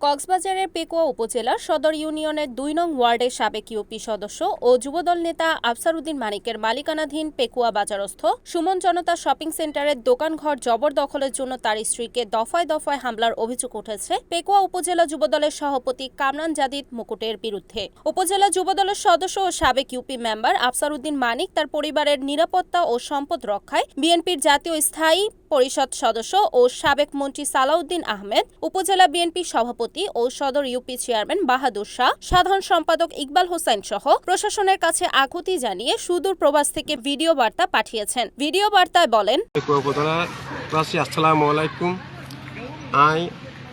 কক্সবাজারের পেকুয়া উপজেলা সদর ইউনিয়নের দুই নং ওয়ার্ডের সাবেক ইউপি সদস্য ও যুবদল নেতা আফসারউদ্দিন মানিকের মালিকানাধীন পেকুয়া বাজারস্থ সুমন জনতা শপিং সেন্টারের দোকানঘর জবরদখলের জন্য তার স্ত্রীকে দফায় দফায় হামলার অভিযোগ উঠেছে পেকুয়া উপজেলা যুবদলের সভাপতি কামরান জাদিদ মুকুটের বিরুদ্ধে। উপজেলা যুবদলের সদস্য ও সাবেক ইউপি মেম্বার আফসারউদ্দিন মানিক তার পরিবারের নিরাপত্তা ও সম্পদ রক্ষায় বিএনপির জাতীয় স্থায়ী পরিষদ সদস্য ও সাবেক মন্ত্রী সালাউদ্দিন আহমেদ, উপজেলা বিএনপি সভাপতি ও সদর ইউপি চেয়ারম্যান বাহাদুর শাহ, সাধারণ সম্পাদক ইকবাল হোসেন সহ প্রশাসনের কাছে আকুতি জানিয়ে সুদূর প্রবাস থেকে ভিডিও বার্তা পাঠিয়েছেন। ভিডিও বার্তায় বলেন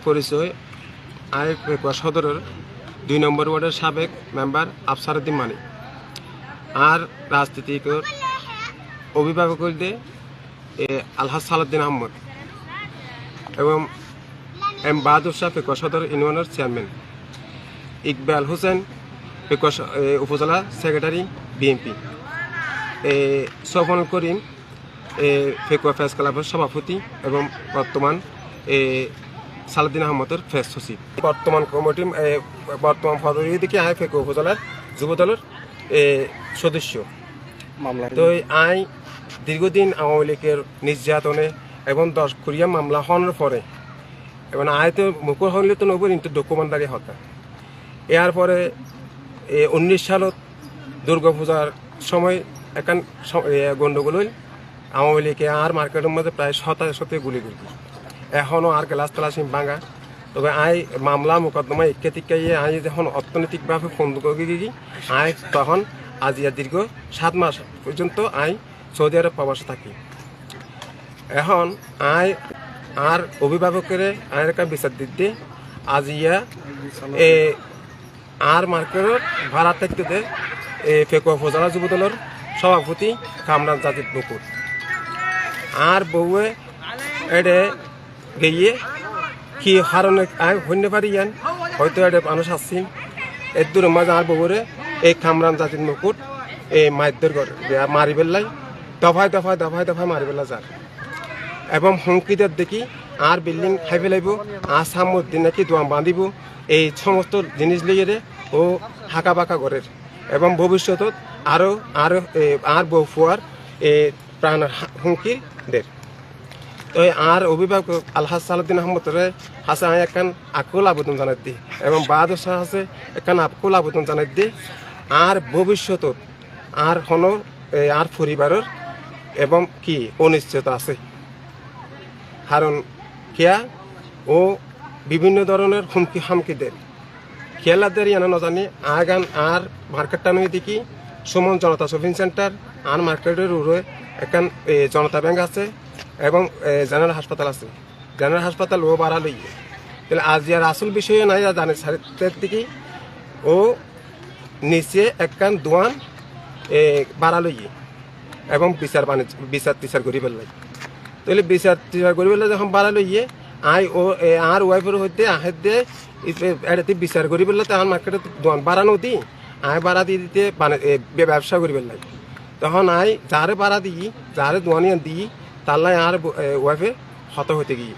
পরিচয় সদরের দুই নম্বর ওয়ার্ডের সাবেক মেম্বার আফসারুদ্দিন মানিক। আর রাজনীতিক অভিভাবক হইতে আলহাজ সালাউদ্দিন আহমদ এবং এম বাহাদুর শাহ পেকুয়া সদর ইউনিয়নের চেয়ারম্যান। ইকবাল হোসেন পেকুয়া উপজেলা সেক্রেটারি বিএনপি সফল করিম এ, ফেকুয়া ফেস ক্লাবের সভাপতি এবং বর্তমান এ, সালাউদ্দিন আহমদের ফেস সচিব। বর্তমান কমিটি বর্তমান পদবী দিকে আয় ফেকুয়া উপজেলার যুবদলের এ, সদস্য। তো এই আই দীর্ঘদিন আওয়ামী লীগের নির্যাতনে এবং দশ কোরিয়া মামলা হওয়ার পরে এবং আয় তো মুকুর হলে তো নব কিন্তু ডকুমেন্টারি হতা। এর পরে উনিশ সালত দুর্গা পূজার সময় একান স- এ, গন্ডগোল হইল আওয়ামী লীগে আর মার্কেটের মধ্যে প্রায় শতাশতে গুলি গুলি এখনও আর গ্লাস তালাসিম ভাঙা। তবে আই মামলা মোকদ্দমা ইকে টিকে আই যখন অর্থনৈতিকভাবে গিয়ে আই তখন আজিয়া দীর্ঘ সাত মাস পর্যন্ত আই সৌদি আরব প্রবাসে থাকি। এখন আই আর অভিভাবকের আয়ের একটা বিচার দিতে আজিয়া এ আর মার্কেটের ভাড়া থাকতে দে এ ফেকুয়া উপজেলা যুবদলের সভাপতি কামরান জাতির বকুর। আর বউয়ে এডে গিয়ে কি হারণে আয় হইতে পারি ইয়ান, হয়তো এডে মানুষ আসছেন এর দূরের মাঝে আর বউরে এই কামরান জাতির মুকুট এই ঘর মারি পেলাই দফায় দফায় দফায় দফায় মারি পেলা যার এবং হুমকিদের দেখি আর বিল্ডিং খাই ফেলাইব আর সামুদ্দিন নাকি দোয়াম বাঁধিব এই সমস্ত জিনিস লিয়ে ও হাঁকা বাঁকা ঘরের এবং ভবিষ্যতত আরও এ, আর বউ ফুয়ার এ, প্রাণ হুমকি দের তো আর অভিভাবক আলহাজ সালাউদ্দিন আহমদরে হাসে আমি একান আকুল আবেদন জানাই দি এবং শাহ আছে একান আকুল আবেদন জানাই দি আর ভবিষ্যতত আর এ, আর পরিবারের এবং কি অনিশ্চয়তা আছে। কারণ কিয়া ও বিভিন্ন ধরনের হুমকি হামকি দেন খেলাদের ইয়ানা নজানি আগান আর মার্কেটটা নই দেখি। সুমন জনতা শপিং সেন্টার আর মার্কেটের উড়ে এখান জনতা ব্যাংক আছে এবং জেনারেল হাসপাতাল আছে। জেনারেল হাসপাতাল ও বাড়া লই তাহলে আজ ইয়ার আসল বিষয়ে নাই জানে সারিতের দিকে ও নিচে একখান দোয়ান বাড়া লই এবং বিচার বাণিজ্য বিচার টিচার করি পেলাই তাহলে বিচার টিচার করি পেলাই যখন বাড়া লইয়ে আই ও আর ওয়াইফের হইতে আহে দে এটাতে বিচার করি পেলাই তখন মার্কেটে দোকান বাড়ানো দি আয় বাড়া দিয়ে দিতে ব্যবসা করি পেলাই তখন আই যারে বাড়া দিই যারে দোয়ানিয়া দিই তাল্লাই আর ওয়াইফে হত হইতে গিয়ে।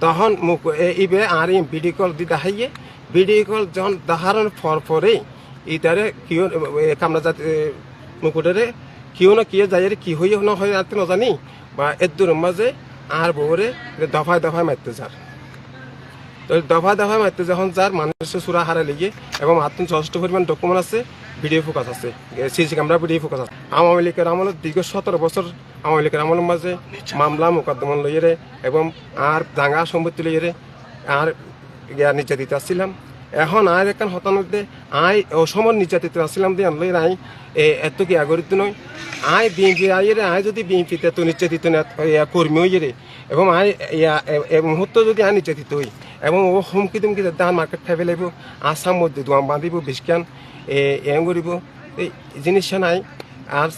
তখন এ- ইবে আর ভিডিও কল দি দেখাইয়ে ভিডিও কল যখন দেখানোর পর পরে ইতারে এ, কামরা জাতি মুকুটেরে কিয় না কিয়ে যাই কি হইয়ে না হয় আর নজানি? বা এর দূরের মাঝে আর বউরে দফায় দফায় মারতে যার। তো দফা দফায় মারতে যখন যার, মানুষের সুরা হারা লেগে এবং আত্ম যথেষ্ট পরিমাণ ডকুমেন্ট আছে ভিডিও ফোকাস আছে সিসি ক্যামেরা ভিডিও ফোকাস আছে। আওয়ামী লীগের আমলের দীর্ঘ সতেরো বছর আওয়ামী লীগের আমলের মাঝে মামলা, মোকদ্দমা লইয়ে এবং আর দাঙ্গা সম্পত্তি লইয়ে আর নির্যাতিত আসছিলাম। এখন আর এখান হতানোতে আই অসমর নির্যাতিত আসছিলাম দিয়ে আনলই নাই এ, এত কি আগরিত নয়? আই বিএনপি আইয়ে আই যদি বিএনপিতে এত নির্যাতিত কর্মী হইয়ে এবং আই মুহূর্ত যদি আই নির্যাতিত হই, এবং ও হুমকি তুমকি দান মার্কেট খাই ফেলাইব, আসাম মধ্যে দোয়াম বাঁধিব বিস্কান এম করিব, এই জিনিস নাই। আর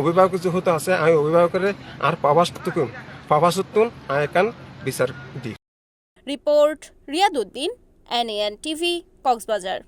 অভিভাবক যেহেতু আছে, আমি অভিভাবকের আর পাবাসতুন পাবাসতুন আই একান বিচার দিই report Riazuddin NN TV Cox's Bazar.